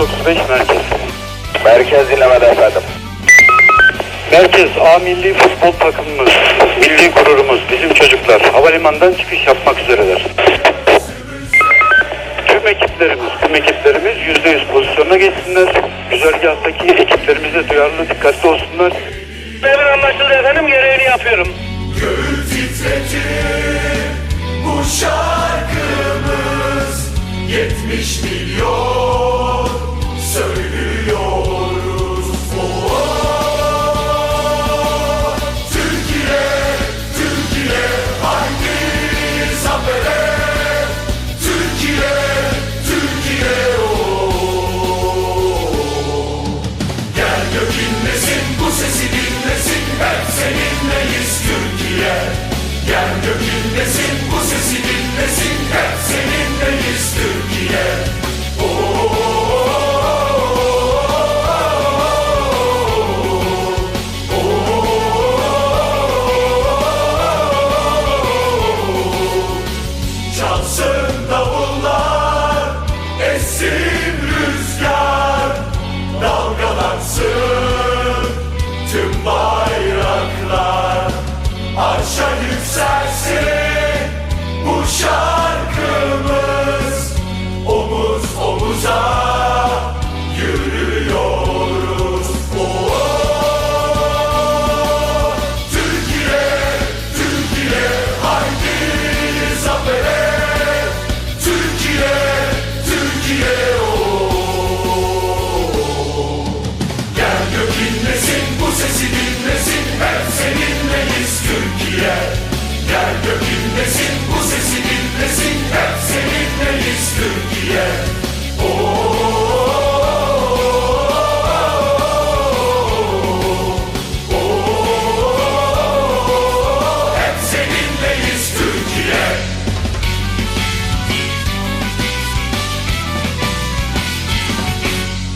35 merkez. Merkez dinlemede efendim. Merkez A milli futbol takımımız, milli gururumuz, bizim çocuklar havalimanından çıkış yapmak üzereler. Tüm ekiplerimiz, tüm ekiplerimiz %100 pozisyona geçsinler. Güzergahtaki ekiplerimize duyarlı, dikkatli olsunlar. Hemen anlaşıldı efendim görevini yapıyorum. Titretir bu şarkımız 70 milyon Yeah!